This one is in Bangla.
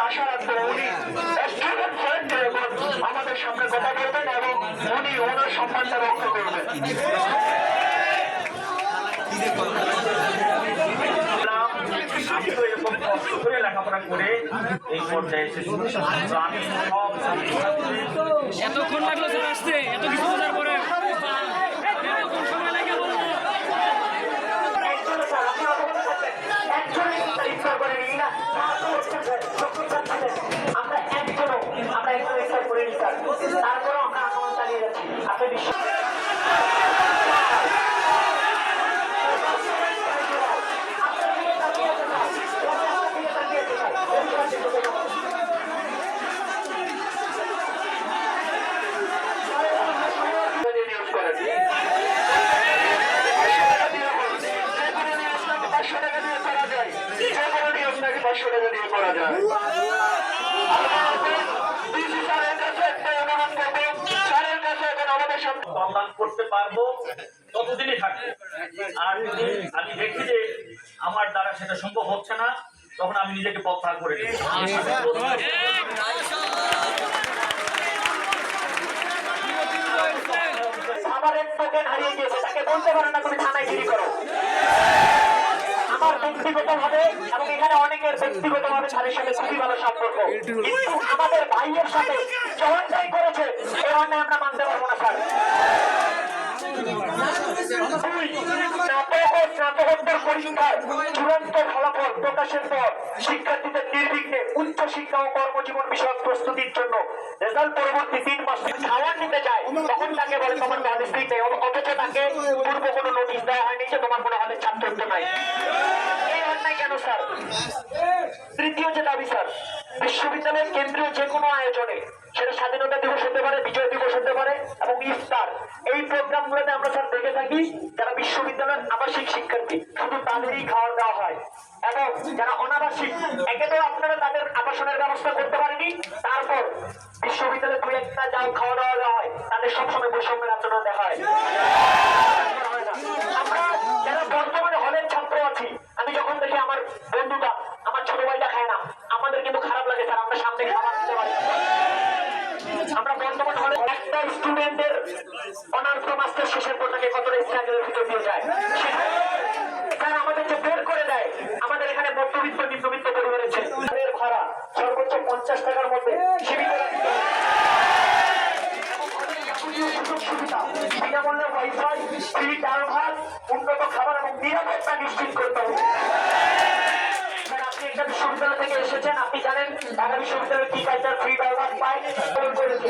আশা রাখব আমাদের এবং এতক্ষণ লাগল স্যার আসতে এত কিছু বোঝার পরে এতক্ষণ সময় লাগে বলল একজনে স্যার আপনি অবগত থাকবেন একজনে ইফতার করে নিই না আমরা একজনও আমরা একজন ইফতার করে নিই স্যার তারপরেও আমরা আক্রমণ চালিয়ে যাচ্ছি আপনি বিশ্বাস নিউজ করেন পাঁচশো টাকা দিয়ে করা যায় যে কোনো টাকা দিয়ে করা যায় সন্ধান করতে পারব, ততদিনই থাকবে। আর আমি দেখি যে আমার দ্বারা সেটা সম্ভব হচ্ছে না, তখন আমি নিজেকে প্রত্যাহার করে আমার এক হারিয়ে গিয়েছে, তাকে বলতে পারে না তুমি থানায় গিরি করো। আমার ব্যক্তিগত ভাবে এবং এখানে অনেকের ব্যক্তিগত ভাবে তাদের সাথে খুবই ভালো সম্পর্ক। কিন্তু আমাদের ভাইয়ের সাথে যে অন্যায় করেছে, এই অন্যায় আমরা মানতে পারব না, স্যার। প্রস্তুতির জন্য পরবর্তী তিন মাস খাওয়ার নিতে যায় তখন তাকে বলে, তোমার অথচ তাকে পূর্ব কোনো নোটিশ দেওয়া হয়নি যে তোমার কোনো হলে ছাত্রত্ব নাই এই অন্যায় কেন স্যার তৃতীয় যে দাবি, স্যার, বিশ্ববিদ্যালয়ের কেন্দ্রীয় যে কোনো আয়োজনে সেটা স্বাধীনতা দিবস হতে পারে, বিজয় দিবস হতে পারে এবং ইফতার। এই প্রোগ্রামগুলোতে আমরা, স্যার, দেখে থাকি যারা বিশ্ববিদ্যালয়ের আবাসিক শিক্ষার্থী, শুধু তাদেরই খাওয়া দাওয়া হয়। এবং যারা অনাবাসিক, একে তো আপনারা তাদের আবাসনের ব্যবস্থা করতে পারেনি, তারপর বিশ্ববিদ্যালয়ে দু একটা যাও খাওয়া দাওয়া দেওয়া হয়, তাদের সবসময় বৈষম্যের আচরণ দেখা হয়। সামনে মাস্টার শেষের কতটা স্ট্রাগলের ভিতর দিয়ে বের করে দেয়। আমাদের এখানে মধ্যবিত্ত, নিম্নবিত্ত পরিবারের ছেলেদের ভাড়া সর্বোচ্চ পঞ্চাশ টাকার মধ্যে সীমিত সুবিধা বিনামূল্যে ওয়াইফাই ফ্রি ডাল ভাত, উন্নত খাবার এবং নিরাপত্তা নিশ্চিত করতে হবে। একটা বিশ্ববিদ্যালয় থেকে এসেছেন আপনি জানেন ঢাকা বিশ্ববিদ্যালয়ে কি কালচার ফ্রি ভাত পায় পালন করেছে